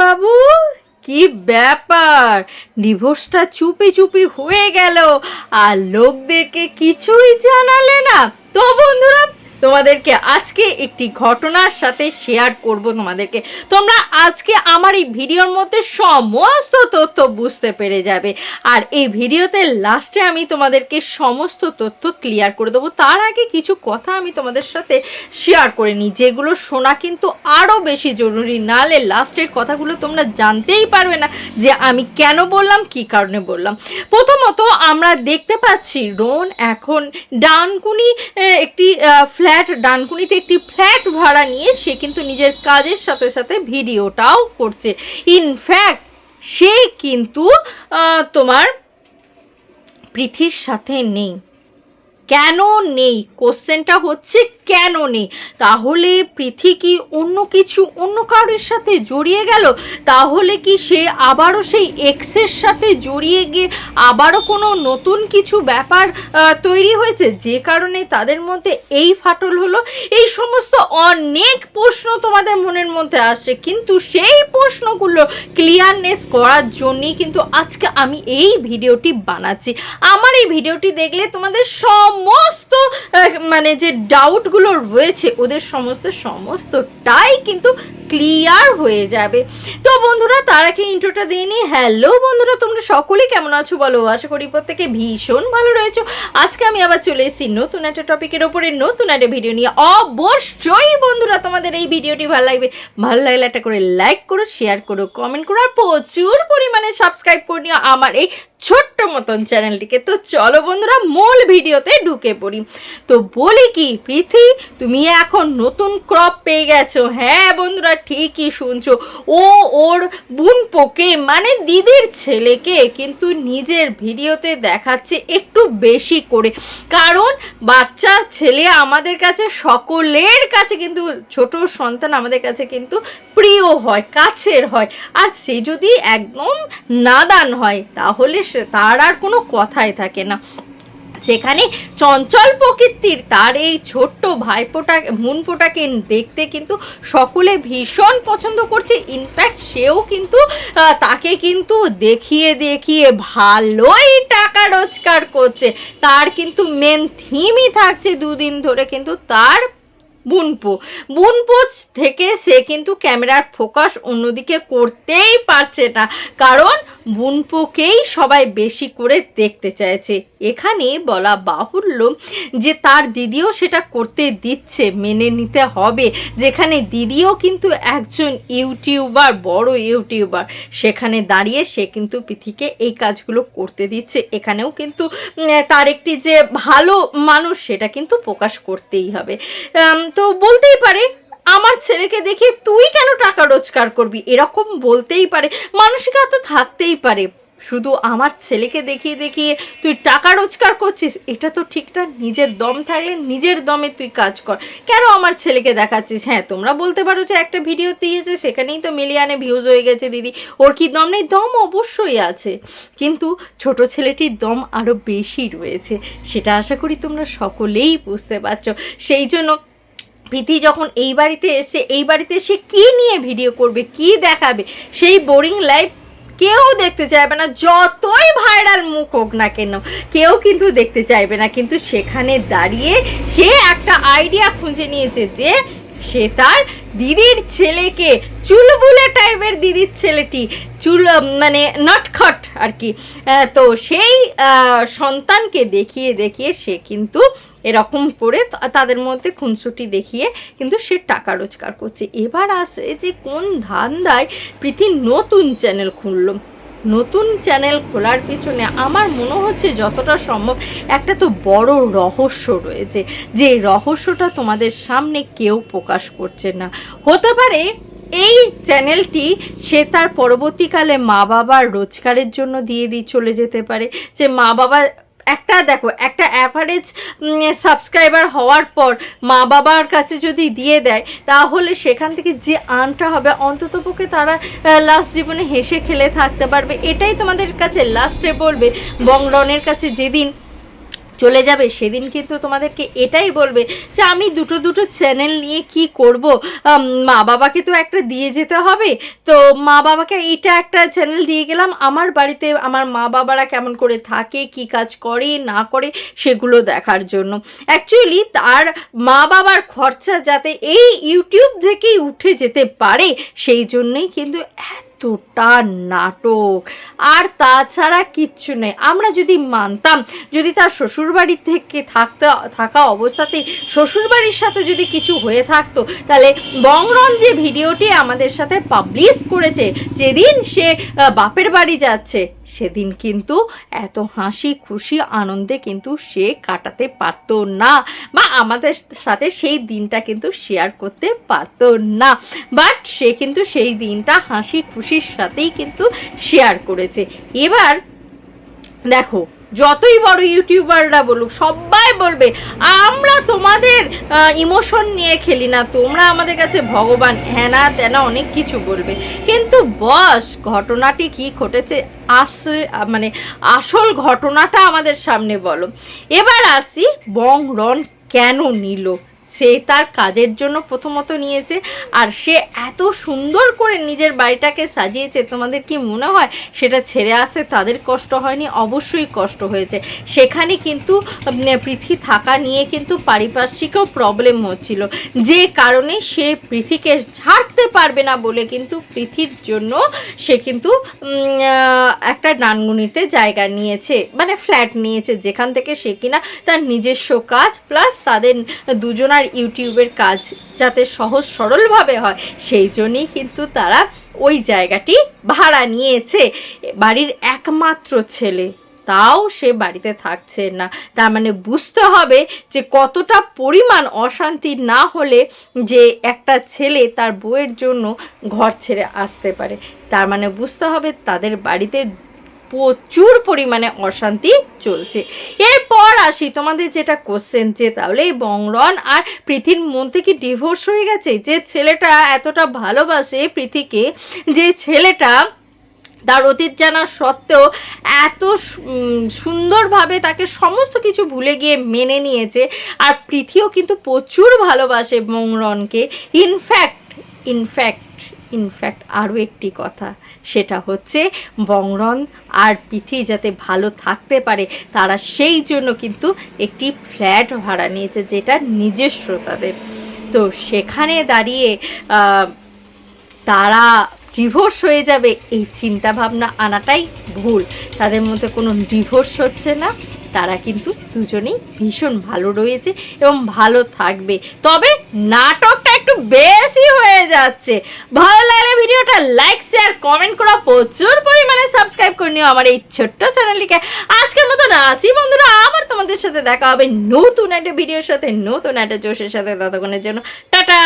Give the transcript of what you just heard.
বাবু, কি ব্যাপার? ডিভোর্সটা চুপি চুপি হয়ে গেল, আর লোকদেরকে কিছুই জানালে না। তো বন্ধুরা তোমাদেরকে আজকে একটি ঘটনার সাথে শেয়ার করব তোমাদেরকে। তোমরা আজকে আমার এই ভিডিওর মধ্যে সমস্ত তথ্য বুঝতে পেরে যাবে। আর এই ভিডিওতে লাস্টে আমি তোমাদেরকে সমস্ত তথ্য ক্লিয়ার করে দেবো। তার আগে কিছু কথা আমি তোমাদের সাথে শেয়ার করে নিই, যেগুলো শোনা কিন্তু আরও বেশি জরুরি। নালে লাস্টের কথাগুলো তোমরা জানতেই পারবে না যে আমি কেন বললাম, কি কারণে বললাম। প্রথমত আমরা দেখতে পাচ্ছি রোন এখন ডানকুনি একটি ফ্ল্যাট ডানকুনিতে একটি ফ্ল্যাট ভাড়া নিয়ে সে কিন্তু নিজের কাজের সাথে সাথে ভিডিওটাও করছে। ইনফ্যাক্ট সে কিন্তু তোমার পৃথির সাথে নেই। কেন নেই? কোশ্চেনটা হচ্ছে কেন নেই? তাহলে পৃথি কি অন্য কিছু অন্য কারোর সাথে জড়িয়ে গেল? তাহলে কি সে আবারও সেই এক্সের সাথে জড়িয়ে গিয়ে আবারও কোনো নতুন কিছু ব্যাপার তৈরি হয়েছে? যে কারণে তাদের মধ্যে এই ফাটল হলো। এই সমস্ত অনেক প্রশ্ন তোমাদের মনের মধ্যে আসছে। কিন্তু সেই প্রশ্নগুলো ক্লিয়ারনেস করার জন্যই কিন্তু আজকে আমি এই ভিডিওটি বানাচ্ছি। আমার এই ভিডিওটি দেখলে তোমাদের সমস্ত মানে যে ডাউটগুলো রয়েছে ওদের সমস্ত সমস্তটাই কিন্তু ক্লিয়ার হয়ে যাবে। তো বন্ধুরা, তার আগে ইন্ট্রোটা দিয়ে নিই হ্যালো বন্ধুরা, তোমরা সকলেই কেমন আছো বলো? আশা করি প্রত্যেকে ভীষণ ভালো রয়েছো। আজকে আমি আবার চলে এসেছি নতুন একটা টপিকের ওপরে, নতুন একটা ভিডিও নিয়ে। অবশ্যই বন্ধুরা, তোমাদের এই ভিডিওটি ভালো লাগবে। ভালো লাগলে একটা করে লাইক করো শেয়ার করো কমেন্ট করো, আর প্রচুর পরিমাণে সাবস্ক্রাইব করে নিও আমার এই ছোট্ট মতন চ্যানেলটিকে তো চলো বন্ধুরা, মূল ভিডিওতে ঢুকে পড়ি। তো বলি কি পৃথি তুমি এখন নতুন ক্রপ পেয়ে গেছো। হ্যাঁ বন্ধুরা ঠিকই শুনছো। ও ওর বোন পোকে মানে দিদির ছেলেকে কিন্তু নিজের ভিডিওতে দেখাচ্ছে একটু বেশি করে। কারণ বাচ্চার ছেলে আমাদের কাছে, সকলের কাছে কিন্তু, ছোট সন্তান আমাদের কাছে কিন্তু প্রিয় হয়, কাছের হয়। আর সে যদি একদম নাদান হয়, তাহলে তার আর কোনো কথাই থাকে না। সেখানে চঞ্চল প্রকৃতির তার এই ছোট্ট ভাইপোটা মুনপোটাকে দেখতে কিন্তু সকলে ভীষণ পছন্দ করছে। ইনফ্যাক্ট সেও কিন্তু তাকে কিন্তু দেখিয়ে দেখিয়ে ভালোই টাকা রোজগার করছে। তার কিন্তু মেন থিমই থাকছে দুদিন ধরে কিন্তু তার বুনপো। বুনপো থেকে সে কিন্তু ক্যামেরার ফোকাস অন্যদিকে করতেই পারছে না, কারণ বুনপোকেই সবাই বেশি করে দেখতে চাইছে। এখানে বলা বাহুল্য যে তার দিদিও সেটা করতে দিচ্ছে, মেনে নিতে হবে, যেখানে দিদিও কিন্তু একজন ইউটিউবার, বড় ইউটিউবার। সেখানে দাঁড়িয়ে সে কিন্তু পৃথিকে এই কাজগুলো করতে দিচ্ছে। এখানেও কিন্তু তার একটি যে ভালো মানুষ সেটা কিন্তু প্রকাশ করতেই হবে। তো বলতেই পারে, আমার ছেলেকে দেখে তুই কেন টাকা রোজগার করবি? এরকম বলতেই পারে মানসিকতা থাকতেই পারে। শুধু আমার ছেলেকে দেখিয়ে দেখিয়ে তুই টাকা রোজগার করছিস, এটা তো ঠিকঠাক নিজের দম থাকলে নিজের দমে তুই কাজ কর। কেন আমার ছেলেকে দেখাচ্ছিস? হ্যাঁ তোমরা বলতে পারো যে একটা ভিডিও দিয়েছে, সেখানেই তো মিলিয়ানে ভিউজ হয়ে গেছে দিদি। ওর কি দম নেই? দম অবশ্যই আছে। কিন্তু ছোট ছেলেটির দম আরও বেশি রয়েছে, সেটা আশা করি তোমরা সকলেই বুঝতে পারছ। সেই জন্য প্রীতি যখন এই বাড়িতে এসে, এই বাড়িতে সে কি নিয়ে ভিডিও করবে, কি দেখাবে, সেই বোরিং লাইফ কেউ দেখতে চাইবে না, যতই ভাইরাল মুখ হোক না কেন, কেউ কিন্তু দেখতে চাইবে না। কিন্তু সেখানে দাঁড়িয়ে সে একটা আইডিয়া খুঁজে নিয়েছে যে সে তার দিদির ছেলেকে চুলবুলে টাইপের দিদির ছেলেটি, চুল মানে নটখট আর কি। তো সেই সন্তানকে দেখিয়ে দেখিয়ে সে কিন্তু এরকম করে তাদের মধ্যে খুনসুটি দেখিয়ে কিন্তু সে টাকা রোজগার করছে। এবার আসে যে কোন ধান্দায় প্রীতি নতুন চ্যানেল খুলল। নতুন চ্যানেল খোলার পিছনে আমার মনে হচ্ছে যতটা সম্ভব একটা তো বড় রহস্য রয়েছে, যে রহস্যটা তোমাদের সামনে কেউ প্রকাশ করছে না। হতে পারে এই চ্যানেলটি সে তার পরবর্তীকালে মা বাবার রোজগারের জন্য দিয়ে দিয়ে চলে যেতে পারে, যে মা বাবা একটা দেখো, একটা অ্যাভারেজ সাবস্ক্রাইবার হওয়ার পর মা বাবার কাছে যদি দিয়ে দেয়, তাহলে সেখান থেকে যে আনটা হবে অন্ততপক্ষে তারা লাস্ট জীবনে হেসে খেলে থাকতে পারবে। এটাই তোমাদের কাছে লাস্টে বলবে বংরনের কাছে যেদিন চলে যাবে, সেদিন কিন্তু তোমাদেরকে এটাই বলবে যে আমি দুটো দুটো চ্যানেল নিয়ে কি করব। মা বাবাকে তো একটা দিয়ে যেতে হবে। তো মা বাবাকে এটা একটা চ্যানেল দিয়ে গেলাম। আমার বাড়িতে আমার মা বাবারা কেমন করে থাকে, কি কাজ করে, না করে, সেগুলো দেখার জন্য। অ্যাকচুয়ালি তার মা বাবার খরচা যাতে এই ইউটিউব থেকেই উঠে যেতে পারে, সেই জন্যই কিন্তু এতটা নাটক। আর তাছাড়া কিচ্ছু নেই। আমরা যদি মানতাম, যদি তার শ্বশুরবাড়ি থেকে থাকতে, থাকা অবস্থাতেই শ্বশুরবাড়ির সাথে যদি কিছু হয়ে থাকতো, তাহলে বংরন যে ভিডিওটি আমাদের সাথে পাবলিশ করেছে, যেদিন সে বাপের বাড়ি যাচ্ছে, সেদিন কিন্তু এত হাসি, খুশি, আনন্দে কিন্তু সে কাটাতে পারতো না বা আমাদের সাথে সেই দিনটা কিন্তু শেয়ার করতে পারতো না। বাট সে কিন্তু সেই দিনটা হাসি খুশির সাথেই কিন্তু শেয়ার করেছে। এবার দেখো, যতই বড় ইউটিউবাররা বলুক, সবাই বলবে, আমরা তোমাদের ইমোশন নিয়ে খেলি না, তোমরা আমাদের কাছে ভগবান হ্যানা তেনা অনেক কিছু বলবে। কিন্তু বস, ঘটনাটি কি ঘটেছে? আসে মানে আসল ঘটনাটা আমাদের সামনে বলো। এবার আসি বং রন কেন নিল? সে তার কাজের জন্য প্রথমত নিয়েছে আর সে এত সুন্দর করে নিজের বাড়িটাকে সাজিয়েছে। তোমাদের কি মনে হয় সেটা ছেড়ে আসতে তাদের কষ্ট হয়নি? অবশ্যই কষ্ট হয়েছে। সেখানে কিন্তু পৃথি থাকা নিয়ে কিন্তু পারিপার্শ্বিকও প্রবলেম হচ্ছিল। যে কারণে সে পৃথিকে ছাড়তে পারবে না বলে কিন্তু পৃথির জন্য সে কিন্তু একটা ডানগুনিতে জায়গা নিয়েছে মানে ফ্ল্যাট নিয়েছে যেখান থেকে সে কিনা তার নিজস্ব কাজ প্লাস তাদের দুজনার ইউটিউবের কাজ যাতে সহজ সরলভাবে হয়, সেই জন্যই কিন্তু তারা ওই জায়গাটি ভাড়া নিয়েছে। বাড়ির একমাত্র ছেলে, তাও সে বাড়িতে থাকছে না। তার মানে বুঝতে হবে যে কতটা পরিমাণ অশান্তি না হলে যে একটা ছেলে তার বউয়ের জন্য ঘর ছেড়ে আসতে পারে। তার মানে বুঝতে হবে তাদের বাড়িতে প্রচুর পরিমাণে অশান্তি চলছে। এরপর আসি তোমাদের যেটা কোশ্চেন যে তাহলে এই বংরন আর পৃথির মধ্যে কি ডিভোর্স হয়ে গেছে? যে ছেলেটা এতটা ভালোবাসে পৃথিকে যে ছেলেটা তার অতীত জানার সত্ত্বেও এত সুন্দরভাবে তাকে সমস্ত কিছু ভুলে গিয়ে মেনে নিয়েছে আর পৃথিও কিন্তু প্রচুর ভালোবাসে মংরনকে ইনফ্যাক্ট ইনফ্যাক্ট ইনফ্যাক্ট আরও একটি কথা। সেটা হচ্ছে, বংরন আর পিথি যাতে ভালো থাকতে পারে, তারা সেই জন্য কিন্তু একটি ফ্ল্যাট ভাড়া নিয়েছে, যেটা নিজস্ব তাদের তো সেখানে দাঁড়িয়ে তারা ডিভোর্স হয়ে যাবে, এই চিন্তা ভাবনা আনাটাই ভুল। তাদের মধ্যে কোনো ডিভোর্স হচ্ছে না। তারা কিন্তু দুজনেই ভীষণ ভালো রয়েছে এবং ভালো থাকবে। তবে নাটকটা একটু বেশি হয়ে যাচ্ছে। ভালো লাগলে ভিডিওটা লাইক শেয়ার কমেন্ট করা প্রচুর পরিমাণে সাবস্ক্রাইব করে নিও আমার এই ছোট্ট চ্যানেলটিকে আজকের মতন আসি বন্ধুরা, আবার তোমাদের সাথে দেখা হবে নতুন একটা ভিডিওর সাথে, নতুন একটা জোশের সাথে। ততক্ষণের জন্য টাটা!